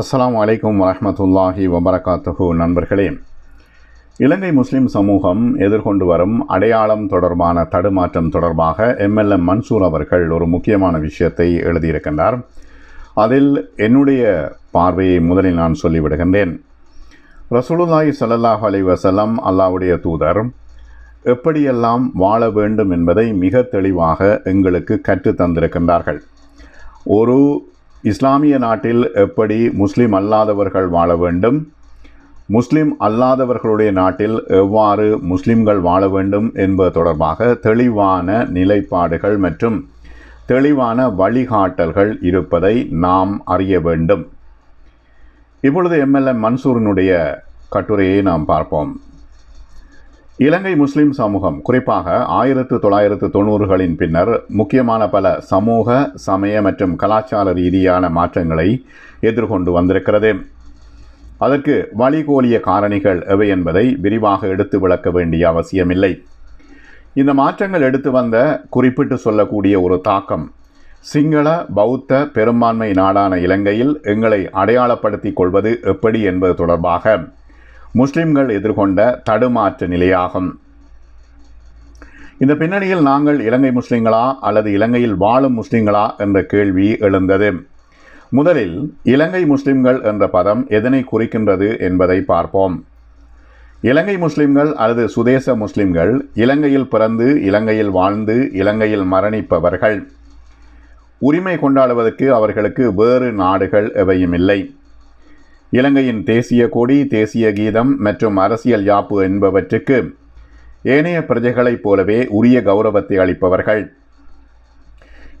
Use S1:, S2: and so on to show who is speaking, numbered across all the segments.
S1: அஸ்லாம் அலைக்கும் வரமத்துல்லாஹி வபரகாத்துஹு. நண்பர்களே இலங்கை முஸ்லிம் சமூகம் எதிர்கொண்டு வரும் அடையாளம் தொடர்பான தடுமாற்றம் தொடர்பாக எம்எல்எம் மன்சூர் அவர்கள் ஒரு முக்கியமான விஷயத்தை எழுதியிருக்கின்றார். அதில் என்னுடைய பார்வையை முதலில் நான் சொல்லிவிடுகின்றேன். ரசூலுல்லாஹி சல்லாஹ் அலி வசலம் அல்லாஹ்வுடைய தூதர் எப்படியெல்லாம் வாழ வேண்டும் என்பதை மிக தெளிவாக எங்களுக்கு கற்றுத் தந்திருக்கின்றார்கள் ஒரு இஸ்லாமிய நாட்டில் எப்படி முஸ்லீம் அல்லாதவர்கள் வாழ வேண்டும்? முஸ்லீம் அல்லாதவர்களுடைய நாட்டில் எவ்வாறு முஸ்லிம்கள் வாழ வேண்டும் என்பது தொடர்பாக தெளிவான நிலைப்பாடுகள் மற்றும் தெளிவான வழிகாட்டல்கள் இருப்பதை நாம் அறிய வேண்டும். இப்பொழுது எம்எல்ஏ மன்சூரினுடைய கட்டுரையை நாம் பார்ப்போம். இலங்கை முஸ்லிம் சமூகம் குறிப்பாக ஆயிரத்து தொள்ளாயிரத்து தொண்ணூறுகளின் பின்னர் முக்கியமான பல சமூக சமய மற்றும் கலாச்சார ரீதியான மாற்றங்களை எதிர்கொண்டு வந்திருக்கிறது. அதற்கு வழிகோலிய காரணிகள் எவை என்பதை விரிவாக எடுத்து விளக்க வேண்டிய அவசியமில்லை. இந்த மாற்றங்கள் எடுத்து வந்த குறிப்பிட்டு சொல்லக்கூடிய ஒரு தாக்கம் சிங்கள பௌத்த பெரும்பான்மை நாடான இலங்கையில் எங்களை அடையாளப்படுத்திக் கொள்வது எப்படி என்பது தொடர்பாக முஸ்லிம்கள் எதிர்கொண்ட தடுமாற்ற நிலையாகும். இந்த பின்னணியில் நாங்கள் இலங்கை முஸ்லிம்களா அல்லது இலங்கையில் வாழும் முஸ்லிம்களா என்ற கேள்வி எழுந்தது. முதலில் இலங்கை முஸ்லிம்கள் என்ற பதம் எதனை குறிக்கின்றது என்பதை பார்ப்போம். இலங்கை முஸ்லிம்கள் அல்லது சுதேச முஸ்லிம்கள் இலங்கையில் பிறந்து இலங்கையில் வாழ்ந்து இலங்கையில் மரணிப்பவர்கள். உரிமை கொண்டாடுவதற்கு அவர்களுக்கு வேறு நாடுகள் எவையும் இல்லை. இலங்கையின் தேசிய கொடி தேசிய கீதம் மற்றும் அரசியல் யாப்பு என்பவற்றுக்கு ஏனைய பிரஜைகளைப் போலவே உரிய கௌரவத்தை அளிப்பவர்கள்.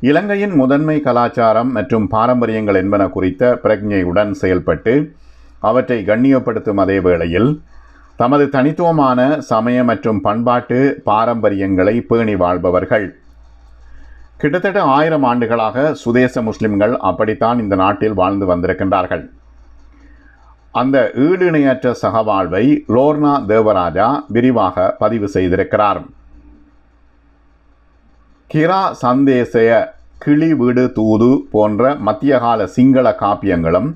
S1: இலங்கையின் முதன்மை கலாச்சாரம் மற்றும் பாரம்பரியங்கள் என்பன குறித்த பிரக்ஞையுடன் செயல்பட்டு அவற்றை கண்ணியப்படுத்தும் அதே வேளையில் தமது தனித்துவமான சமய மற்றும் பண்பாட்டு பாரம்பரியங்களை பேணி வாழ்பவர்கள். கிட்டத்தட்ட ஆயிரம் ஆண்டுகளாக சுதேச முஸ்லிம்கள் அப்படித்தான் இந்த நாட்டில் வாழ்ந்து வந்திருக்கின்றார்கள். அந்த ஈடிணையற்ற சகவாழ்வை லோர்னா தேவராஜா விரிவாக பதிவு செய்திருக்கிறார். கிரா சந்தேசய கிளி வீடு தூது போன்ற மத்தியகால சிங்கள காப்பியங்களும்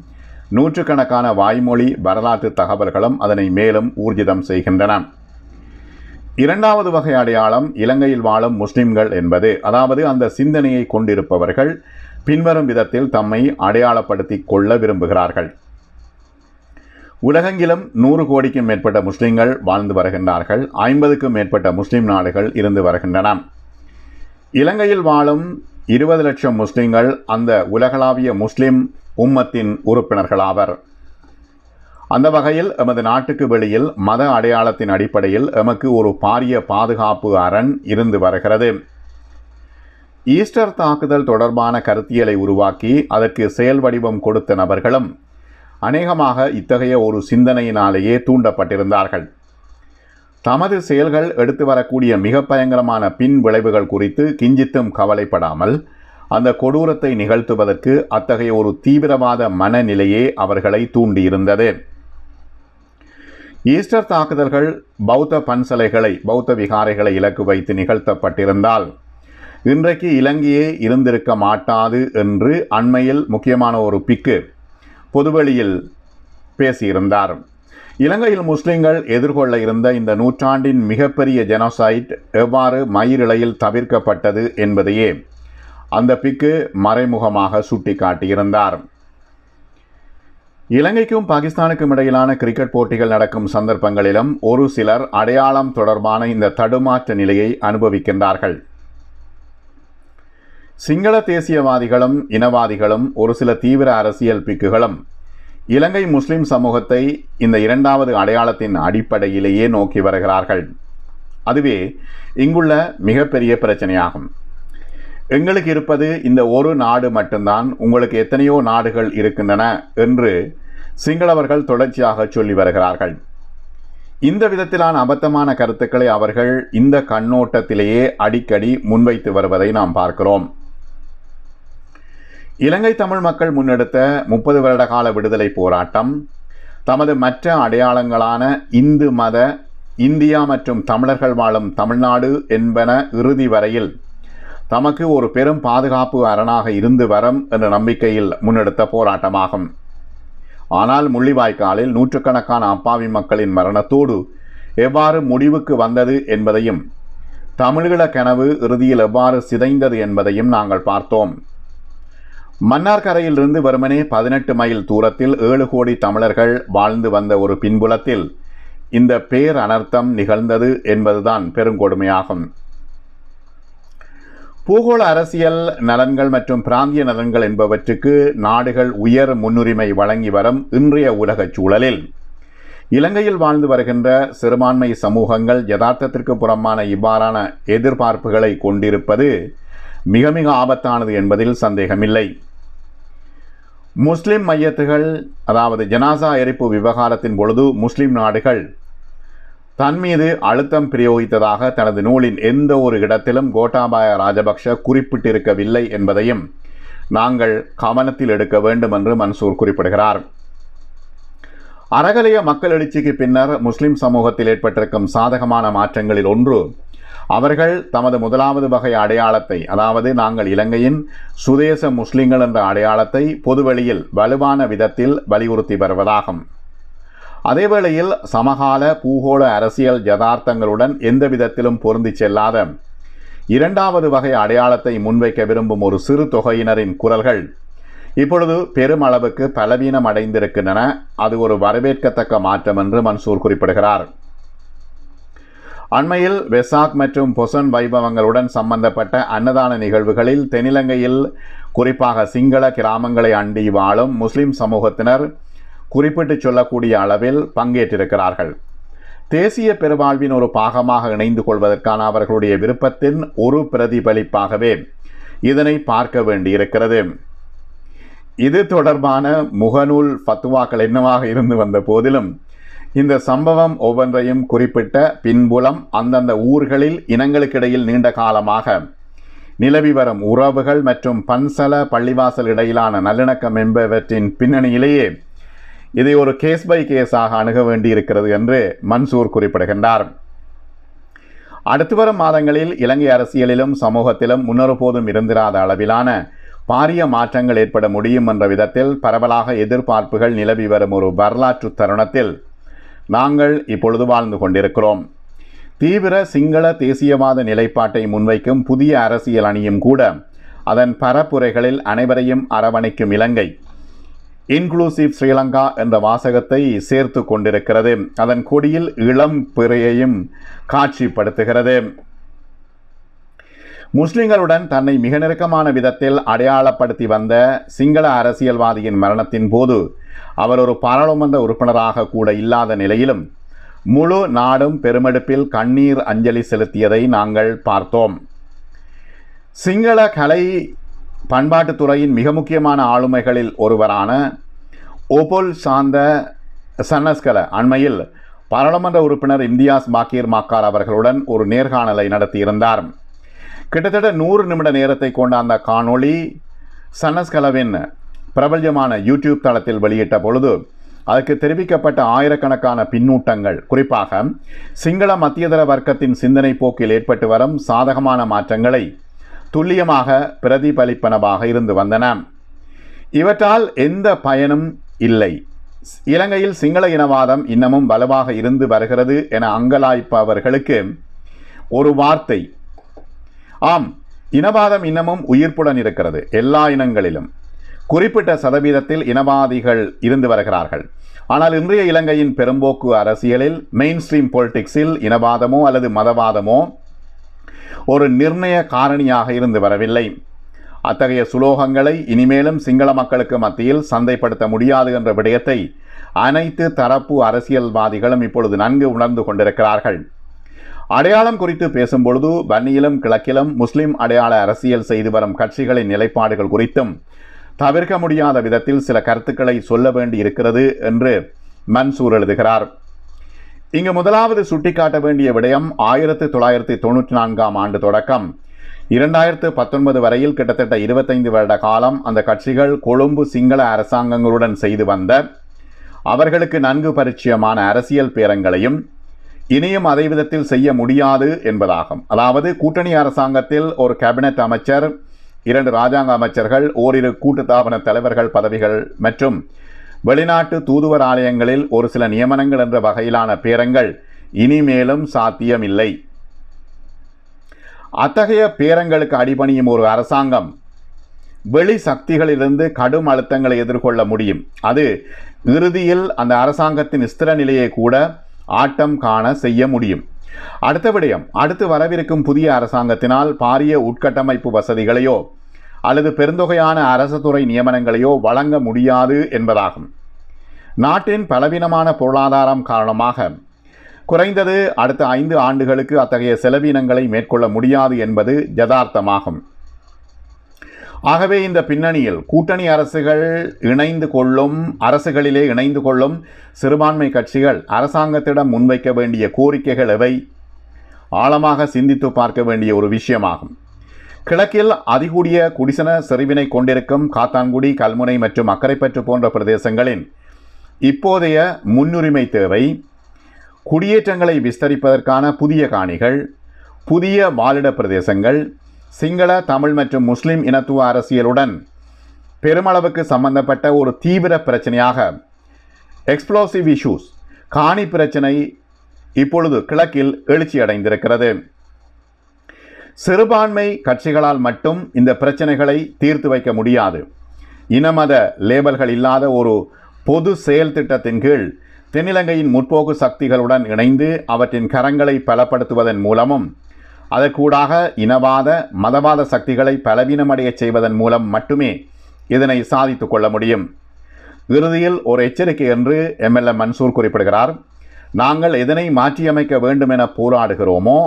S1: நூற்றுக்கணக்கான வாய்மொழி வரலாற்று தகவல்களும் அதனை மேலும் ஊர்ஜிதம் செய்கின்றன. இரண்டாவது வகை அடையாளம் இலங்கையில் வாழும் முஸ்லிம்கள் என்பது. அதாவது அந்த சிந்தனையை கொண்டிருப்பவர்கள் பின்வரும் விதத்தில் தம்மை அடையாளப்படுத்திக் கொள்ள விரும்புகிறார்கள். உலகெங்கிலும் நூறு கோடிக்கும் மேற்பட்ட முஸ்லிம்கள் வாழ்ந்து வருகின்றார்கள். ஐம்பதுக்கும் மேற்பட்ட முஸ்லிம் நாடுகள் இருந்து வருகின்றன. இலங்கையில் வாழும் இருபது லட்சம் முஸ்லிம்கள் அந்த உலகளாவிய முஸ்லிம் உம்மத்தின் உறுப்பினர்களாவர் அந்த வகையில் எமது நாட்டுக்கு வெளியில் மத அடையாளத்தின் அடிப்படையில் எமக்கு ஒரு பாரிய பாதுகாப்பு அரண் இருந்து வருகிறது. ஈஸ்டர் தாக்குதல் தொடர்பான கருத்தியலை உருவாக்கி அதற்கு செயல் வடிவம் கொடுத்த நபர்களும் அநேகமாக இத்தகைய ஒரு சிந்தனையினாலேயே தூண்டப்பட்டிருந்தார்கள். தமது செயல்கள் எடுத்து வரக்கூடிய மிக பயங்கரமான பின் விளைவுகள் குறித்து கிஞ்சித்தும் கவலைப்படாமல் அந்த கொடூரத்தை நிகழ்த்துவதற்கு அத்தகைய ஒரு தீவிரவாத மனநிலையே அவர்களை தூண்டியிருந்தது. ஈஸ்டர் தாக்குதல்கள் பௌத்த பன்சலைகளை பௌத்த விகாரைகளை இலக்கு வைத்து நிகழ்த்தப்பட்டிருந்தால் இன்றைக்கு இலங்கையே இருந்திருக்க மாட்டாது என்று அண்மையில் முக்கியமான ஒரு பிக்கு பொதுவெளியில் பேசியிருந்தார். இலங்கையில் முஸ்லிம்கள் எதிர்கொள்ள இருந்த இந்த நூற்றாண்டின் மிகப்பெரிய ஜெனோசைட் எவ்வாறு மயிரிழையில் தவிர்க்கப்பட்டது என்பதையே அந்த பிக்கு மறைமுகமாக சுட்டிக்காட்டியிருந்தார். இலங்கைக்கும் பாகிஸ்தானுக்கும் இடையிலான கிரிக்கெட் போட்டிகள் நடக்கும் சந்தர்ப்பங்களிலும் ஒரு சிலர் அடையாளம் தொடர்பான இந்த தடுமாற்ற நிலையை அனுபவிக்கின்றார்கள். சிங்கள தேசியவாதிகளும் இனவாதிகளும் ஒரு சில தீவிர அரசியல் பிக்குகளும் இலங்கை முஸ்லிம் சமூகத்தை இந்த இரண்டாவது அடையாளத்தின் அடிப்படையிலேயே நோக்கி வருகிறார்கள். அதுவே இங்குள்ள மிகப்பெரிய பிரச்சனையாகும். எங்களுக்கு இருப்பது இந்த ஒரு நாடு மட்டும்தான் உங்களுக்கு எத்தனையோ நாடுகள் இருக்கின்றன என்று சிங்களவர்கள் தொடர்ச்சியாக சொல்லி வருகிறார்கள். இந்த விதத்திலான அபத்தமான கருத்துக்களை அவர்கள் இந்த கண்ணோட்டத்திலேயே அடிக்கடி முன்வைத்து வருவதை நாம் பார்க்கிறோம். இலங்கை தமிழ் மக்கள் முன்னெடுத்த முப்பது வருட கால விடுதலை போராட்டம் தமது மற்ற அடையாளங்களான இந்து மத இந்தியா மற்றும் தமிழர்கள் வாழும் தமிழ்நாடு என்பன இறுதி வரையில் தமக்கு ஒரு பெரும் பாதுகாப்பு அரணாக இருந்து வரும் என்ற நம்பிக்கையில் முன்னெடுத்த போராட்டமாகும். ஆனால் முள்ளிவாய்க்காலில் நூற்றுக்கணக்கான அப்பாவி மக்களின் மரணத்தோடு எவ்வாறு முடிவுக்கு வந்தது என்பதையும் தமிழீழ கனவு இறுதியில் எவ்வாறு சிதைந்தது என்பதையும் நாங்கள் பார்த்தோம். மன்னார்கரையிலிருந்து வெறுமனே பதினெட்டு மைல் தூரத்தில் ஏழு கோடி தமிழர்கள் வாழ்ந்து வந்த ஒரு பின்புலத்தில் இந்த பேர் அனர்த்தம் நிகழ்ந்தது என்பதுதான் பெருங்கொடுமையாகும். பூகோள அரசியல் நலன்கள் மற்றும் பிராந்திய நலன்கள் என்பவற்றுக்கு நாடுகள் உயர் முன்னுரிமை வழங்கி வரும் இன்றைய உலகச் சூழலில். இலங்கையில் வாழ்ந்து வருகின்ற சிறுபான்மை சமூகங்கள் யதார்த்தத்திற்கு புறமான இவ்வாறான எதிர்பார்ப்புகளை கொண்டிருப்பது மிக மிக ஆபத்தானது என்பதில் சந்தேகமில்லை. முஸ்லிம் மையத்துகள் அதாவது ஜனாசா எரிப்பு விவகாரத்தின் பொழுது முஸ்லிம் நாடுகள் தன் மீது அழுத்தம் பிரயோகித்ததாக தனது நூலின் எந்த ஒரு இடத்திலும் கோட்டாபாய ராஜபக்ஷ குறிப்பிட்டிருக்கவில்லை என்பதையும் நாங்கள் கவனத்தில் எடுக்க வேண்டும் என்று மன்சூர் குறிப்பிடுகிறார். அறகலைய மக்கள் எழுச்சிக்கு பின்னர் முஸ்லிம் சமூகத்தில் ஏற்பட்டிருக்கும் சாதகமான மாற்றங்களில் ஒன்று அவர்கள் தமது முதலாவது வகை அடையாளத்தை அதாவது நாங்கள் இலங்கையின் சுதேச முஸ்லிம்கள் என்ற அடையாளத்தை பொதுவெளியில் வலுவான விதத்தில் வலியுறுத்தி வருவதாகும். அதேவேளையில் சமகால பூகோள அரசியல் யதார்த்தங்களுடன் எந்த விதத்திலும் பொருந்தி செல்லாத இரண்டாவது வகை அடையாளத்தை முன்வைக்க விரும்பும் ஒரு சிறு தொகையினரின் குரல்கள் இப்பொழுது பெருமளவுக்கு பலவீனம் அடைந்திருக்கின்றன அது ஒரு வரவேற்கத்தக்க மாற்றம் என்று மன்சூர் குறிப்பிடுகிறார். அண்மையில் வெசாக் மற்றும் பொசன் வைபவங்களுடன் சம்பந்தப்பட்ட அன்னதான நிகழ்வுகளில் தென்னிலங்கையில் குறிப்பாக சிங்கள கிராமங்களை அண்டி வாழும் முஸ்லிம் சமூகத்தினர் குறிப்பிட்டு சொல்லக்கூடிய அளவில் பங்கேற்றிருக்கிறார்கள். தேசிய பெருவாழ்வின் ஒரு பாகமாக இணைந்து கொள்வதற்கான அவர்களுடைய விருப்பத்தின் ஒரு பிரதிபலிப்பாகவே இதனை பார்க்க வேண்டியிருக்கிறது. இது தொடர்பான முகநூல் ஃபத்துவாக்கள் என்னவாக இருந்து வந்த போதிலும் இந்த சம்பவம் ஒவ்வொன்றையும் குறிப்பிட்ட பின்புலம் அந்தந்த ஊர்களில் இனங்களுக்கிடையில் நீண்ட காலமாக நிலவி வரும் உறவுகள் மற்றும் பன்சல பள்ளிவாசல் இடையிலான நல்லிணக்கம் என்பவற்றின் பின்னணியிலேயே இதை ஒரு கேஸ் பை கேஸாக அணுக வேண்டியிருக்கிறது என்று மன்சூர் குறிப்பிடுகின்றார். அடுத்து வரும் மாதங்களில் இலங்கை அரசியலிலும் சமூகத்திலும் முன்னொருபோதும் இருந்திராத அளவிலான பாரிய மாற்றங்கள் ஏற்பட முடியும் என்ற விதத்தில் பரவலாக எதிர்பார்ப்புகள் நிலவி வரும் ஒரு வரலாற்று தருணத்தில் நாங்கள் இப்பொழுது வாழ்ந்து கொண்டிருக்கிறோம். தீவிர சிங்கள தேசியவாத நிலைப்பாட்டை முன்வைக்கும் புதிய அரசியல் அணியும் கூட அதன் பரப்புரைகளில் அனைவரையும் அரவணைக்கும் இலங்கை. இன்க்ளூசிவ் ஸ்ரீலங்கா என்ற வாசகத்தை சேர்த்து கொண்டிருக்கிறது. அதன் கொடியில் இளம் பிறையையும் காட்சிப்படுத்துகிறது. முஸ்லிம்களுடன் தன்னை மிக நெருக்கமான விதத்தில் அடையாளப்படுத்தி வந்த சிங்கள அரசியல்வாதியின் மரணத்தின் போது அவர் ஒரு பாராளுமன்ற உறுப்பினராக கூட இல்லாத நிலையிலும் முழு நாடும் பெருமெடுப்பில் கண்ணீர் அஞ்சலி செலுத்தியதை நாங்கள் பார்த்தோம். சிங்கள கலை பண்பாட்டுத்துறையின் மிக முக்கியமான ஆளுமைகளில் ஒருவரான ஓபோல் சாந்த சன்னஸ்கல அண்மையில் பாராளுமன்ற உறுப்பினர் இம்தியாஸ் பாக்கீர் மாக்கார் அவர்களுடன் ஒரு நேர்காணலை நடத்தியிருந்தார். கிட்டத்தட்ட நூறு நிமிட நேரத்தை கொண்ட அந்த காணொளி சன்னஸ்கலவின் பிரபல்யமான யூடியூப் தளத்தில் வெளியிட்ட பொழுது அதற்கு தெரிவிக்கப்பட்ட ஆயிரக்கணக்கான பின்னூட்டங்கள். குறிப்பாக சிங்கள மத்தியதர வர்க்கத்தின் சிந்தனை போக்கில் ஏற்பட்டு வரும் சாதகமான மாற்றங்களை துல்லியமாக பிரதிபலிப்பனவாக இருந்து வந்தன. இவற்றால் எந்த பயனும் இல்லை. இலங்கையில் சிங்கள இனவாதம் இன்னமும் வலுவாக இருந்து வருகிறது என அங்கலாய்ப்பவர்களுக்கு ஒரு வார்த்தை. ஆம் இனவாதம் இன்னமும் உயிர்ப்புடன் இருக்கிறது. எல்லா இனங்களிலும். குறிப்பிட்ட சதவீதத்தில் இனவாதிகள் இருந்து வருகிறார்கள். ஆனால் இன்றைய இலங்கையின் பெரும்போக்கு அரசியலில் மெயின் ஸ்ட்ரீம் பொலிட்டிக்ஸில் இனவாதமோ அல்லது மதவாதமோ ஒரு நிர்ணய காரணியாக இருந்து வரவில்லை. அத்தகைய சுலோகங்களை இனிமேலும் சிங்கள மக்களுக்கு மத்தியில் சந்தைப்படுத்த முடியாது என்ற விடயத்தை அனைத்து தரப்பு அரசியல்வாதிகளும் இப்பொழுது நன்கு உணர்ந்து கொண்டிருக்கிறார்கள். அடையாளம் குறித்து பேசும்பொழுது வன்னியிலும் கிழக்கிலும் முஸ்லிம் அடையாள அரசியல் செய்து வரும் கட்சிகளின் நிலைப்பாடுகள் குறித்தும் தவிர்க்க முடியாத விதத்தில் சில கருத்துக்களை சொல்ல வேண்டி இருக்கிறது என்று மன்சூர் எழுதுகிறார். இங்கு முதலாவது சுட்டிக்காட்ட வேண்டிய விடயம் ஆயிரத்து தொள்ளாயிரத்தி தொண்ணூற்றி நான்காம் ஆண்டு தொடக்கம். இரண்டாயிரத்து பத்தொன்பது வரையில் கிட்டத்தட்ட இருபத்தைந்து வருட காலம் அந்த கட்சிகள் கொழும்பு சிங்கள அரசாங்கங்களுடன் செய்து வந்த அவர்களுக்கு நன்கு பரிச்சயமான அரசியல் பேரங்களையும் இனியும் அதே விதத்தில் செய்ய முடியாது என்பதாகும். அதாவது கூட்டணி அரசாங்கத்தில் ஒரு கேபினட் அமைச்சர் இரண்டு ராஜாங்க அமைச்சர்கள் ஓரிரு கூட்டுத்தாபன தலைவர்கள் பதவிகள் மற்றும் வெளிநாட்டு தூதுவர் ஆலயங்களில் ஒரு சில நியமனங்கள் என்ற வகையிலான பேரங்கள் இனிமேலும் சாத்தியமில்லை. அத்தகைய பேரங்களுக்கு அடிபணியும் ஒரு அரசாங்கம் வெளி சக்திகளிலிருந்து கடும் அழுத்தங்களை எதிர்கொள்ள முடியும். அது இறுதியில் அந்த அரசாங்கத்தின் ஸ்திர நிலையை கூட ஆட்டம் காண செய்ய முடியும். அடுத்த விடயம் அடுத்து வரவிருக்கும் புதிய அரசாங்கத்தினால் பாரிய உட்கட்டமைப்பு வசதிகளையோ அல்லது பெருந்தொகையான அரசு துறை நியமனங்களையோ வழங்க முடியாது என்பதாகும். நாட்டின் பலவீனமான பொருளாதாரம் காரணமாக குறைந்தது அடுத்த ஐந்து ஆண்டுகளுக்கு அத்தகைய செலவினங்களை மேற்கொள்ள முடியாது என்பது யதார்த்தமாகும். ஆகவே இந்த பின்னணியில் கூட்டணி அரசுகள் இணைந்து கொள்ளும் அரசுகளிலே இணைந்து கொள்ளும் சிறுபான்மை கட்சிகள் அரசாங்கத்திடம் முன்வைக்க வேண்டிய கோரிக்கைகள் எவை? ஆழமாக சிந்தித்து பார்க்க வேண்டிய ஒரு விஷயமாகும். கிழக்கில் அதிகூடிய குடிசன செறிவினை கொண்டிருக்கும் காத்தான்குடி கல்முனை மற்றும் அக்கரைப்பற்று போன்ற பிரதேசங்களின் இப்போதைய முன்னுரிமை தேவை. குடியேற்றங்களை விஸ்தரிப்பதற்கான புதிய காணிகள் புதிய வாழிட பிரதேசங்கள் சிங்கள தமிழ் மற்றும் முஸ்லிம் இனத்துவ அரசியலுடன் பெருமளவுக்கு சம்பந்தப்பட்ட ஒரு தீவிர பிரச்சனையாக எக்ஸ்ப்ளோசிவ் இஷ்யூஸ் காணி பிரச்சனை இப்பொழுது கிழக்கில் எழுச்சி அடைந்திருக்கிறது. சிறுபான்மை கட்சிகளால் மட்டும் இந்த பிரச்சனைகளை தீர்த்து வைக்க முடியாது. இனமத லேபல்கள் இல்லாத ஒரு பொது செயல் திட்டத்தின் கீழ் தென்னிலங்கையின் முற்போக்கு சக்திகளுடன் இணைந்து அவற்றின் கரங்களை பலப்படுத்துவதன் மூலமும் அதற்கூடாக இனவாத மதவாத சக்திகளை பலவீனமடையச் செய்வதன் மூலம் மட்டுமே இதனை சாதித்து கொள்ள முடியும். இறுதியில் ஒரு எச்சரிக்கை என்று எம்எல்ஏ மன்சூர் குறிப்பிடுகிறார். நாங்கள் எதனை மாற்றியமைக்க வேண்டும் என போராடுகிறோமோ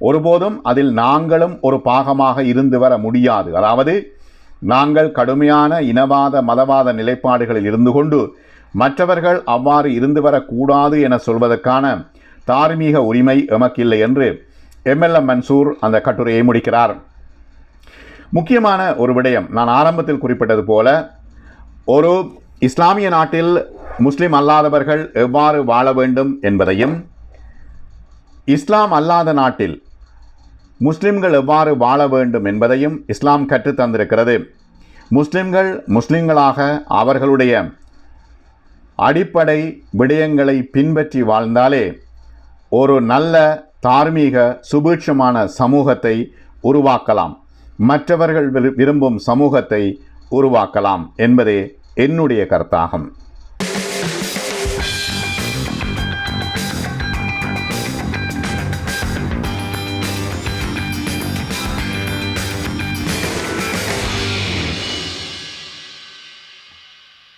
S1: ஒருபோதும் அதில் நாங்களும் ஒரு பாகமாக இருந்து வர முடியாது. அதாவது நாங்கள் கடுமையான இனவாத மதவாத நிலைப்பாடுகளில் இருந்து கொண்டு மற்றவர்கள் அவ்வாறு இருந்து வரக்கூடாது என சொல்வதற்கான தார்மீக உரிமை எமக்கில்லை என்று எம்எல்ஏ மன்சூர் அந்த கட்டுரையை முடிக்கிறார். முக்கியமான ஒரு விடயம் நான் ஆரம்பத்தில் குறிப்பிட்டது போல ஒரு இஸ்லாமிய நாட்டில் முஸ்லீம் அல்லாதவர்கள் எவ்வாறு வாழ வேண்டும் என்பதையும் இஸ்லாம் அல்லாத நாட்டில் முஸ்லிம்கள் எவ்வாறு வாழ வேண்டும் என்பதையும் இஸ்லாம் கற்றுத் தந்திருக்கிறது. முஸ்லிம்கள் முஸ்லிம்களாக அவர்களுடைய அடிப்படை விடயங்களை பின்பற்றி வாழ்ந்தாலே ஒரு நல்ல தார்மீக சுபீட்சமான சமூகத்தை உருவாக்கலாம். மற்றவர்கள் விரு- விரும்பும் சமூகத்தை உருவாக்கலாம் என்பதே என்னுடைய கருத்தாகும்.